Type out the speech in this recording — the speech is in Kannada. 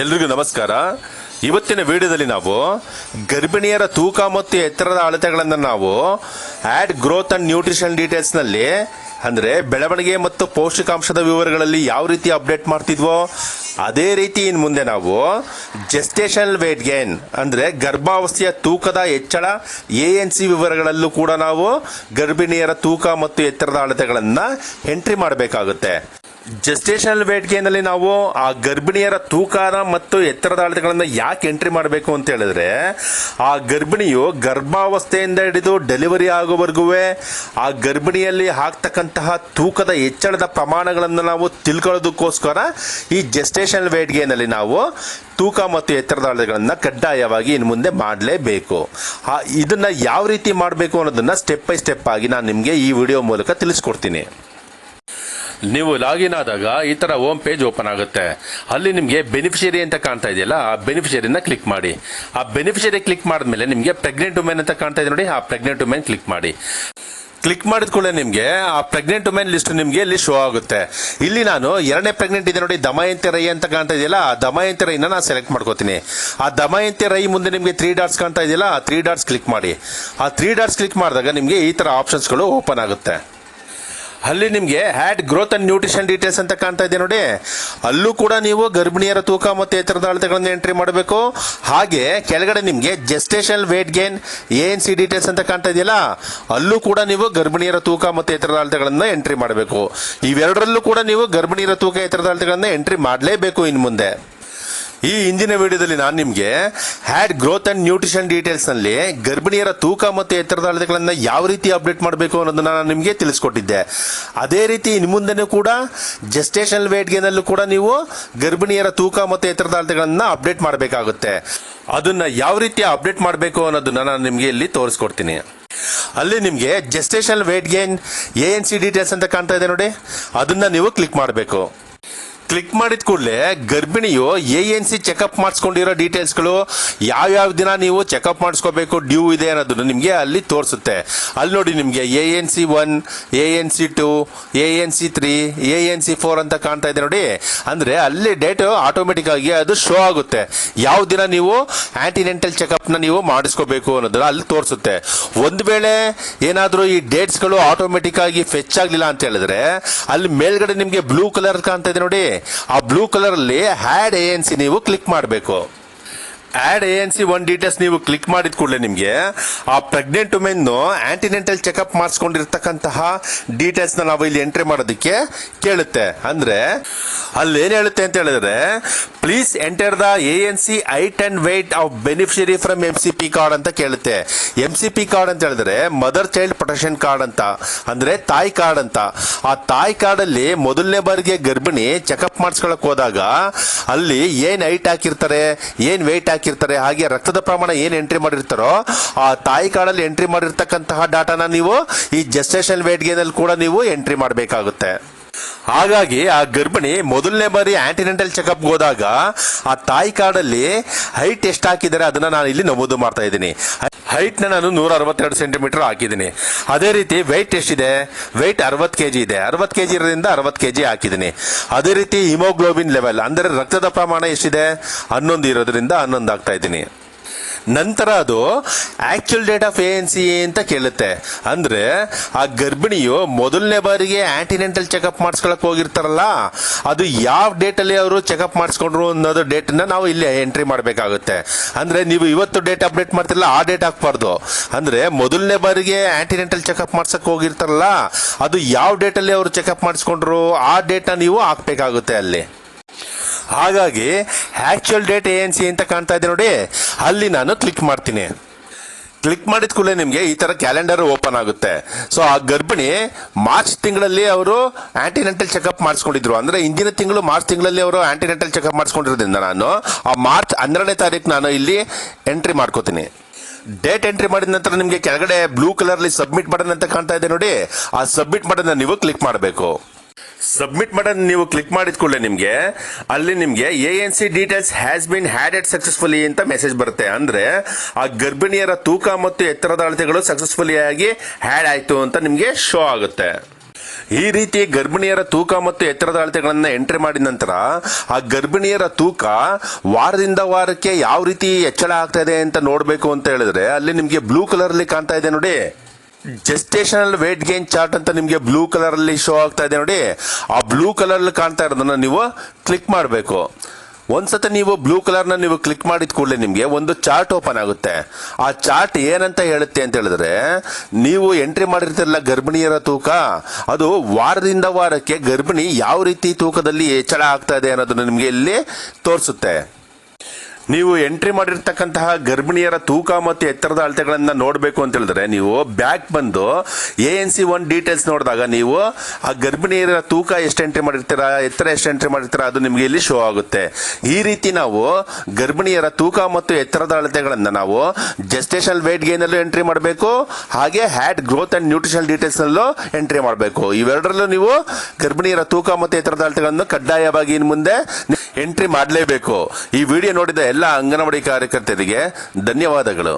ಎಲ್ರಿಗೂ ನಮಸ್ಕಾರ. ಇವತ್ತಿನ ವಿಡಿಯೋದಲ್ಲಿ ನಾವು ಗರ್ಭಿಣಿಯರ ತೂಕ ಮತ್ತು ಎತ್ತರದ ಅಳತೆಗಳನ್ನು ನಾವು ಆಡ್ ಗ್ರೋತ್ ಅಂಡ್ ನ್ಯೂಟ್ರಿಷನ್ ಡೀಟೇಲ್ಸ್ನಲ್ಲಿ ಅಂದರೆ ಬೆಳವಣಿಗೆ ಮತ್ತು ಪೌಷ್ಟಿಕಾಂಶದ ವಿವರಗಳಲ್ಲಿ ಯಾವ ರೀತಿ ಅಪ್ಡೇಟ್ ಮಾಡ್ತಿದ್ವೋ, ಅದೇ ರೀತಿ ಇನ್ನು ಮುಂದೆ ನಾವು ಜೆಸ್ಟೇಷನಲ್ ವೇಟ್ ಗೇನ್ ಅಂದರೆ ಗರ್ಭಾವಸ್ಥೆಯ ತೂಕದ ಹೆಚ್ಚಳ ಎ ಎನ್ ಸಿ ವಿವರಗಳಲ್ಲೂ ಕೂಡ ನಾವು ಗರ್ಭಿಣಿಯರ ತೂಕ ಮತ್ತು ಎತ್ತರದ ಅಳತೆಗಳನ್ನು ಎಂಟ್ರಿ ಮಾಡಬೇಕಾಗುತ್ತೆ. ಜೆಸ್ಟೇಷನಲ್ ಗೇನಲ್ಲಿ ನಾವು ಆ ಗರ್ಭಿಣಿಯರ ತೂಕಾರ ಮತ್ತು ಎತ್ತರದ ಅಳತೆಗಳನ್ನು ಯಾಕೆ ಎಂಟ್ರಿ ಮಾಡಬೇಕು ಅಂತ ಹೇಳಿದ್ರೆ, ಆ ಗರ್ಭಿಣಿಯು ಗರ್ಭಾವಸ್ಥೆಯಿಂದ ಹಿಡಿದು ಡೆಲಿವರಿ ಆಗೋವರೆಗೂ ಆ ಗರ್ಭಿಣಿಯಲ್ಲಿ ಹಾಕ್ತಕ್ಕಂತಹ ತೂಕದ ಹೆಚ್ಚಳದ ಪ್ರಮಾಣಗಳನ್ನು ನಾವು ತಿಳ್ಕೊಳ್ಳೋದಕ್ಕೋಸ್ಕರ ಈ ಜೆಸ್ಟೇಷನಲ್ ಗೇನಲ್ಲಿ ನಾವು ತೂಕ ಮತ್ತು ಎತ್ತರದ ಅಳತೆಗಳನ್ನು ಕಡ್ಡಾಯವಾಗಿ ಇನ್ನು ಮುಂದೆ ಮಾಡಲೇಬೇಕು. ಇದನ್ನು ಯಾವ ರೀತಿ ಮಾಡಬೇಕು ಅನ್ನೋದನ್ನು ಸ್ಟೆಪ್ ಬೈ ಸ್ಟೆಪ್ ಆಗಿ ನಾನು ನಿಮಗೆ ಈ ವಿಡಿಯೋ ಮೂಲಕ ತಿಳಿಸ್ಕೊಡ್ತೀನಿ. ನೀವು ಲಾಗಿನ್ ಆದಾಗ ಈ ತರ ಹೋಮ್ ಪೇಜ್ ಓಪನ್ ಆಗುತ್ತೆ. ಅಲ್ಲಿ ನಿಮಗೆ ಬೆನಿಫಿಷರಿ ಅಂತ ಕಾಣ್ತಾ ಇದೆಯಲ್ಲ, ಆ ಬೆನಿಫಿಷರಿನ ಕ್ಲಿಕ್ ಮಾಡಿ. ಆ ಬೆನಿಫಿಷರಿ ಕ್ಲಿಕ್ ಮಾಡಿದ್ಮೇಲೆ ನಿಮಗೆ ಪ್ರೆಗ್ನೆಂಟ್ ವುಮೆನ್ ಅಂತ ಕಾಣ್ತಾ ಇದೆ ನೋಡಿ, ಆ ಪ್ರೆಗ್ನೆಂಟ್ ವುಮೆನ್ ಕ್ಲಿಕ್ ಮಾಡಿ. ಕ್ಲಿಕ್ ಮಾಡಿದ ಕೂಡಲೇ ನಿಮಗೆ ಆ ಪ್ರೆಗ್ನೆಂಟ್ ವುಮೆನ್ ಲಿಸ್ಟ್ ನಿಮಗೆ ಇಲ್ಲಿ ಶೋ ಆಗುತ್ತೆ. ಇಲ್ಲಿ ನಾನು ಎರಡನೇ ಪ್ರೆಗ್ನೆಂಟ್ ಇದೆ ನೋಡಿ, ದಮಯಂತಿ ರೈ ಅಂತ ಕಾಣ್ತಾ ಇದೆಯಲ್ಲ, ಆ ದಮಯಂತಿ ರೈನ ನಾನು ಸೆಲೆಕ್ಟ್ ಮಾಡ್ಕೋತೀನಿ. ಆ ದಮಯಂತಿ ರೈ ಮುಂದೆ ನಿಮಗೆ ತ್ರೀ ಡಾಟ್ಸ್ ಕಾಣ್ತಾ ಇದೆಯಲ್ಲ, ಆ ತ್ರೀ ಡಾಟ್ಸ್ ಕ್ಲಿಕ್ ಮಾಡಿ. ಆ ತ್ರೀ ಡಾಟ್ಸ್ ಕ್ಲಿಕ್ ಮಾಡಿದಾಗ ನಿಮಗೆ ಈ ತರ ಆಪ್ಷನ್ಸ್ಗಳು ಓಪನ್ ಆಗುತ್ತೆ. ಅಲ್ಲಿ ನಿಮಗೆ add growth and nutrition details ಅಂತ ಕಾಣ್ತಾ ಇದೆ ನೋಡಿ. ಅಲ್ಲೂ ಕೂಡ ನೀವು ಗರ್ಭಿಣಿಯರ ತೂಕ ಮತ್ತು ಎತ್ತರದ ಅಳತೆಗಳನ್ನು ಎಂಟ್ರಿ ಮಾಡಬೇಕು. ಹಾಗೆ ಕೆಳಗಡೆ ನಿಮಗೆ gestation weight gain A N C details ಅಂತ ಕಾಣ್ತಾ ಇದೆಯಲ್ಲ, ಅಲ್ಲೂ ಕೂಡ ನೀವು ಗರ್ಭಿಣಿಯರ ತೂಕ ಮತ್ತು ಎತ್ತರದ ಅಳತೆಗಳನ್ನು ಎಂಟ್ರಿ ಮಾಡಬೇಕು. ಇವೆರಡರಲ್ಲೂ ಕೂಡ ನೀವು ಗರ್ಭಿಣಿಯರ ತೂಕ, ಎತ್ತರದ ಅಳತೆಗಳನ್ನು ಎಂಟ್ರಿ ಮಾಡಲೇಬೇಕು ಇನ್ನು ಮುಂದೆ. ಈ ಇಂದಿನ ವಿಡಿಯೋದಲ್ಲಿ ನಾನು ನಿಮಗೆ ಹ್ಯಾಡ್ ಗ್ರೋತ್ ಅಂಡ್ ನ್ಯೂಟ್ರಿಷನ್ ಡೀಟೇಲ್ಸ್ನಲ್ಲಿ ಗರ್ಭಿಣಿಯರ ತೂಕ ಮತ್ತು ಎತ್ತರದ ಅಳತೆಗಳನ್ನು ಯಾವ ರೀತಿ ಅಪ್ಡೇಟ್ ಮಾಡಬೇಕು ಅನ್ನೋದನ್ನ ನಾನು ನಿಮಗೆ ತಿಳಿಸ್ಕೊಟ್ಟಿದ್ದೆ. ಅದೇ ರೀತಿ ಇನ್ನು ಮುಂದೆನೂ ಕೂಡ ಜೆಸ್ಟೇಷನಲ್ ವೇಟ್ ಗೇನಲ್ಲೂ ಕೂಡ ನೀವು ಗರ್ಭಿಣಿಯರ ತೂಕ ಮತ್ತು ಎತ್ತರದ ಅಳತೆಗಳನ್ನು ಅಪ್ಡೇಟ್ ಮಾಡಬೇಕಾಗುತ್ತೆ. ಅದನ್ನ ಯಾವ ರೀತಿ ಅಪ್ಡೇಟ್ ಮಾಡಬೇಕು ಅನ್ನೋದನ್ನ ನಾನು ನಿಮಗೆ ಇಲ್ಲಿ ತೋರಿಸ್ಕೊಡ್ತೀನಿ. ಅಲ್ಲಿ ನಿಮಗೆ gestation weight gain A N C details ಅಂತ ಕಾಣ್ತಾ ಇದೆ ನೋಡಿ. ಅದನ್ನ ನೀವು ಕ್ಲಿಕ್ ಮಾಡಬೇಕು. ಕ್ಲಿಕ್ ಮಾಡಿದ ಕೂಡಲೇ ಗರ್ಭಿಣಿಯು ಎ ಎನ್ ಸಿ ಚೆಕಪ್ ಮಾಡಿಸ್ಕೊಂಡಿರೋ ಡೀಟೇಲ್ಸ್ಗಳು ಯಾವ್ಯಾವ ದಿನ ನೀವು ಚೆಕಪ್ ಮಾಡಿಸ್ಕೋಬೇಕು ಡ್ಯೂ ಇದೆ ಅನ್ನೋದನ್ನು ನಿಮಗೆ ಅಲ್ಲಿ ತೋರಿಸುತ್ತೆ. ಅಲ್ಲಿ ನೋಡಿ ನಿಮಗೆ A N C one A N C two A N C three A N C four ಅಂತ ಕಾಣ್ತಾ ಇದೆ ನೋಡಿ. ಅಂದರೆ ಅಲ್ಲಿ ಡೇಟ್ ಆಟೋಮೆಟಿಕ್ ಆಗಿ ಅದು ಶೋ ಆಗುತ್ತೆ. ಯಾವ ದಿನ ನೀವು ಆ್ಯಂಟಿನೆಂಟಲ್ ಚೆಕಪ್ನ ನೀವು ಮಾಡಿಸ್ಕೋಬೇಕು ಅನ್ನೋದನ್ನ ಅಲ್ಲಿ ತೋರಿಸುತ್ತೆ. ಒಂದು ವೇಳೆ ಏನಾದರೂ ಈ ಡೇಟ್ಸ್ಗಳು ಆಟೋಮೆಟಿಕ್ ಆಗಿ ಫೆಚ್ ಆಗಲಿಲ್ಲ ಅಂತ ಹೇಳಿದ್ರೆ, ಅಲ್ಲಿ ಮೇಲ್ಗಡೆ ನಿಮಗೆ ಬ್ಲೂ ಕಲರ್ ಕಾಣ್ತಾ ಇದೆ ನೋಡಿ. ಆ ಬ್ಲೂ ಕಲರ್ ಅಲ್ಲಿ ಹ್ಯಾಡ್ ಎ ಎನ್ ಸಿ ನೀವು ಕ್ಲಿಕ್ ಮಾಡಬೇಕು. Add A N C one details ನೀವು ಕ್ಲಿಕ್ ಮಾಡಿದ ಕೂಡಲೇ ನಿಮಗೆ ಆ ಪ್ರೆಗ್ನೆಂಟ್ ವುಮೆನ್ ಆಂಟಿನೆಂಟಲ್ ಚೆಕಪ್ ಮಾಡಿಸ್ಕೊಂಡಿರ್ತಕ್ಕಂತಹ ಡೀಟೇಲ್ಸ್ನ ನಾವು ಇಲ್ಲಿ ಎಂಟ್ರಿ ಮಾಡೋದಕ್ಕೆ ಕೇಳುತ್ತೆ. ಅಂದ್ರೆ ಅಲ್ಲಿ ಏನು ಹೇಳುತ್ತೆ ಅಂತ ಹೇಳಿದ್ರೆ please enter the A N C height and weight of beneficiary from M C P card ಅಂತ ಕೇಳುತ್ತೆ. ಎಂ ಸಿ ಪಿ ಕಾರ್ಡ್ ಅಂತ ಹೇಳಿದ್ರೆ ಮದರ್ ಚೈಲ್ಡ್ ಪ್ರೊಟೆಕ್ಷನ್ ಕಾರ್ಡ್ ಅಂತ, ಅಂದ್ರೆ ತಾಯಿ ಕಾರ್ಡ್ ಅಂತ. ಆ ತಾಯಿ ಕಾರ್ಡಲ್ಲಿ ಮೊದಲನೇ ಬಾರಿಗೆ ಗರ್ಭಿಣಿ ಚೆಕಪ್ ಮಾಡಿಸ್ಕೊಳಕ್ ಹೋದಾಗ ಅಲ್ಲಿ ಏನ್ ಹೈಟ್ ಹಾಕಿರ್ತಾರೆ, ಏನ್ ವೆಯ್ಟ್ ಹಾಕಿರ್ತಾರೆ, ಹಾಗೆ ರಕ್ತದ ಪ್ರಮಾಣ ಏನು ಎಂಟ್ರಿ ಮಾಡಿರ್ತಾರೋ, ಆ ತಾಯಿ ಕಾಡಲ್ಲಿ ಎಂಟ್ರಿ ಮಾಡಿರ್ತಕ್ಕಂತಹ ಡಾಟಾನ ನೀವು ಈ ಜಸ್ಟೇಷನ್ ವೇಟ್ ಗೇನಲ್ಲಿ ಕೂಡ ನೀವು ಎಂಟ್ರಿ ಮಾಡಬೇಕಾಗುತ್ತೆ. ಹಾಗಾಗಿ ಆ ಗರ್ಭಿಣಿ ಮೊದಲನೇ ಬಾರಿ ಆಂಟಿನೆಂಟಲ್ ಚೆಕಪ್ ಹೋದಾಗ ಆ ತಾಯಿ ಕಾರ್ಡಲ್ಲಿ ಹೈಟ್ ಎಷ್ಟು ಹಾಕಿದ್ದಾರೆ ಅದನ್ನ ನಾನು ಇಲ್ಲಿ ನಮೂದು ಮಾಡ್ತಾ ಇದ್ದೀನಿ. ಹೈಟ್ನ ನಾನು ನೂರ ಅರವತ್ತೆರಡು ಸೆಂಟಿಮೀಟರ್ ಹಾಕಿದ್ದೀನಿ. ಅದೇ ರೀತಿ ವೆಯ್ಟ್ ಎಷ್ಟಿದೆ? ವೆಯ್ಟ್ ಅರವತ್ತು ಕೆಜಿ ಇದೆ. ಅರವತ್ತು ಕೆಜಿ ಇರೋದ್ರಿಂದ ಅರವತ್ತು ಕೆಜಿ ಹಾಕಿದ್ದೀನಿ. ಅದೇ ರೀತಿ ಹಿಮೋಗ್ಲೋಬಿನ್ ಲೆವೆಲ್ ಅಂದರೆ ರಕ್ತದ ಪ್ರಮಾಣ ಎಷ್ಟಿದೆ? ಹನ್ನೊಂದು ಇರೋದ್ರಿಂದ ಹನ್ನೊಂದು ಆಗ್ತಾ ಇದ್ದೀನಿ. ನಂತರ ಅದು actual date of A N C ಅಂತ ಕೇಳುತ್ತೆ. ಅಂದ್ರೆ ಆ ಗರ್ಭಿಣಿಯು ಮೊದಲನೇ ಬಾರಿಗೆ ಆ್ಯಂಟಿನೆಂಟಲ್ ಚೆಕಪ್ ಮಾಡಿಸ್ಕೊಳಕ್ ಹೋಗಿರ್ತಾರಲ್ಲ, ಅದು ಯಾವ ಡೇಟ್ ಅಲ್ಲಿ ಅವರು ಚೆಕಪ್ ಮಾಡಿಸ್ಕೊಂಡ್ರು ಅನ್ನೋದು ಡೇಟ್ ನಾವು ಇಲ್ಲಿ ಎಂಟ್ರಿ ಮಾಡಬೇಕಾಗುತ್ತೆ. ಅಂದ್ರೆ ನೀವು ಇವತ್ತು ಡೇಟ್ ಅಪ್ಡೇಟ್ ಮಾಡ್ತಿರಲ್ಲ, ಆ ಡೇಟ್ ಹಾಕ್ಬಾರ್ದು. ಅಂದ್ರೆ ಮೊದಲನೇ ಬಾರಿಗೆ ಆ್ಯಂಟಿನೆಂಟಲ್ ಚೆಕಪ್ ಮಾಡ್ಸಕ್ ಹೋಗಿರ್ತಾರಲ್ಲ, ಅದು ಯಾವ ಡೇಟ್ ಅಲ್ಲಿ ಅವರು ಚೆಕಪ್ ಮಾಡಿಸ್ಕೊಂಡ್ರು, ಆ ಡೇಟ್ ನೀವು ಹಾಕ್ಬೇಕಾಗುತ್ತೆ ಅಲ್ಲಿ. ಹಾಗಾಗಿ actual date A N C ಅಂತ ಕಾಣ್ತಾ ಇದೆ ನೋಡಿ. ಅಲ್ಲಿ ನಾನು ಕ್ಲಿಕ್ ಮಾಡ್ತೀನಿ. ಕ್ಲಿಕ್ ಮಾಡಿದ ಕೂಡಲೇ ನಿಮಗೆ ಈ ತರ ಕ್ಯಾಲೆಂಡರ್ ಓಪನ್ ಆಗುತ್ತೆ. ಸೊ ಆ ಗರ್ಭಿಣಿ ಮಾರ್ಚ್ ತಿಂಗಳಲ್ಲಿ ಅವರು ಆ್ಯಂಟಿನೆಂಟಲ್ ಚೆಕಪ್ ಮಾಡಿಸ್ಕೊಂಡಿದ್ರು. ಅಂದ್ರೆ ಇಂದಿನ ತಿಂಗಳು ಮಾರ್ಚ್ ತಿಂಗಳಲ್ಲಿ ಅವರು ಆ್ಯಂಟಿನೆಂಟಲ್ ಚೆಕಪ್ ಮಾಡಿಸ್ಕೊಂಡಿರೋದ್ರಿಂದ ನಾನು ಆ ಮಾರ್ಚ್ ಹನ್ನೆರಡನೇ ತಾರೀಕು ನಾನು ಇಲ್ಲಿ ಎಂಟ್ರಿ ಮಾಡ್ಕೋತೀನಿ. ಡೇಟ್ ಎಂಟ್ರಿ ಮಾಡಿದ ನಂತರ ನಿಮಗೆ ಕೆಳಗಡೆ ಬ್ಲೂ ಕಲರ್ಲಿ ಸಬ್ಮಿಟ್ ಬಟನ್ ಅಂತ ಕಾಣ್ತಾ ಇದೆ ನೋಡಿ. ಆ ಸಬ್ಮಿಟ್ ಬಟನ್ ನೀವು ಕ್ಲಿಕ್ ಮಾಡಬೇಕು. ಸಬ್ಮಿಟ್ ಬಟನ್ ನೀವು ಕ್ಲಿಕ್ ಮಾಡಿದ ಕೂಡಲೇ ನಿಮಗೆ, ಅಲ್ಲಿ ನಿಮಗೆ A N C details has been added successfully ಅಂತ ಮೆಸೇಜ್ ಬರುತ್ತೆ. ಅಂದರೆ, ಆ ಗರ್ಭಿಣಿಯರ ತೂಕ ಮತ್ತು ಎತ್ತರದ ಅಳತೆಗಳು ಸಕ್ಸಸ್ಫುಲಿ ಆಗಿ ಹ್ಯಾಡ್ ಆಯಿತು ಅಂತ ನಿಮಗೆ ಶೋ ಆಗುತ್ತೆ. ಈ ರೀತಿ ಗರ್ಭಿಣಿಯರ ತೂಕ ಮತ್ತು ಎತ್ತರದ ಅಳತೆಗಳನ್ನು ಎಂಟ್ರಿ ಮಾಡಿದ ನಂತರ, ಆ ಗರ್ಭಿಣಿಯರ ತೂಕ ವಾರದಿಂದ ವಾರಕ್ಕೆ ಯಾವ ರೀತಿ ಹೆಚ್ಚಳ ಆಗ್ತಾ ಇದೆ ಅಂತ ನೋಡಬೇಕು ಅಂತ ಹೇಳಿದ್ರೆ, ಅಲ್ಲಿ ನಿಮಗೆ ಬ್ಲೂ ಕಲರ್ ಅಲ್ಲಿ ಕಾಣ್ತಾ ಇದೆ ನೋಡಿ. ಜೆಸ್ಟೇಷನಲ್ ವೇಟ್ ಗೇನ್ ಚಾರ್ಟ್ ಅಂತ ನಿಮಗೆ ಬ್ಲೂ ಕಲರ್ ಅಲ್ಲಿ ಶೋ ಆಗ್ತಾ ಇದೆ ನೋಡಿ. ಆ ಬ್ಲೂ ಕಲರ್ ಕಾಣ್ತಾ ಇರೋದನ್ನ ನೀವು ಕ್ಲಿಕ್ ಮಾಡಬೇಕು. ಒಂದ್ಸತಿ ನೀವು ಬ್ಲೂ ಕಲರ್ನ ನೀವು ಕ್ಲಿಕ್ ಮಾಡಿದ ಕೂಡಲೇ ನಿಮಗೆ ಒಂದು ಚಾರ್ಟ್ ಓಪನ್ ಆಗುತ್ತೆ. ಆ ಚಾರ್ಟ್ ಏನಂತ ಹೇಳುತ್ತೆ ಅಂತ ಹೇಳಿದ್ರೆ, ನೀವು ಎಂಟ್ರಿ ಮಾಡಿರ್ತಿರಲ್ಲ ಗರ್ಭಿಣಿಯರ ತೂಕ, ಅದು ವಾರದಿಂದ ವಾರಕ್ಕೆ ಗರ್ಭಿಣಿ ಯಾವ ರೀತಿ ತೂಕದಲ್ಲಿ ಹೆಚ್ಚಳ ಆಗ್ತಾ ಇದೆ ಅನ್ನೋದನ್ನ ನಿಮಗೆ ಇಲ್ಲಿ ತೋರಿಸುತ್ತೆ. ನೀವು ಎಂಟ್ರಿ ಮಾಡಿರ್ತಕ್ಕಂತಹ ಗರ್ಭಿಣಿಯರ ತೂಕ ಮತ್ತು ಎತ್ತರದ ಅಳತೆಗಳನ್ನು ನೋಡಬೇಕು ಅಂತ ಹೇಳಿದ್ರೆ, ನೀವು ಬ್ಯಾಕ್ ಬಂದು A N C one details ನೋಡಿದಾಗ ನೀವು ಆ ಗರ್ಭಿಣಿಯರ ತೂಕ ಎಷ್ಟು ಎಂಟ್ರಿ ಮಾಡಿರ್ತೀರಾ, ಎತ್ತರ ಎಷ್ಟು ಎಂಟ್ರಿ ಮಾಡಿರ್ತೀರಾ ಅದು ನಿಮಗೆ ಇಲ್ಲಿ ಶೋ ಆಗುತ್ತೆ. ಈ ರೀತಿ ನಾವು ಗರ್ಭಿಣಿಯರ ತೂಕ ಮತ್ತು ಎತ್ತರದ ಅಳತೆಗಳನ್ನು ನಾವು ಜೆಸ್ಟೇಷನ್ ವೇಟ್ ಗೇನಲ್ಲೂ ಎಂಟ್ರಿ ಮಾಡಬೇಕು, ಹಾಗೆ add growth and nutrition details ನಲ್ಲೂ ಎಂಟ್ರಿ ಮಾಡಬೇಕು. ಇವೆರಡರಲ್ಲೂ ನೀವು ಗರ್ಭಿಣಿಯರ ತೂಕ ಮತ್ತು ಎತ್ತರದ ಅಳತೆಗಳನ್ನು ಕಡ್ಡಾಯವಾಗಿ ಇನ್ನು ಮುಂದೆ ಎಂಟ್ರಿ ಮಾಡಲೇಬೇಕು. ಈ ವಿಡಿಯೋ ನೋಡಿದ ಎಲ್ಲ ಅಂಗನವಾಡಿ ಕಾರ್ಯಕರ್ತರಿಗೆ ಧನ್ಯವಾದಗಳು.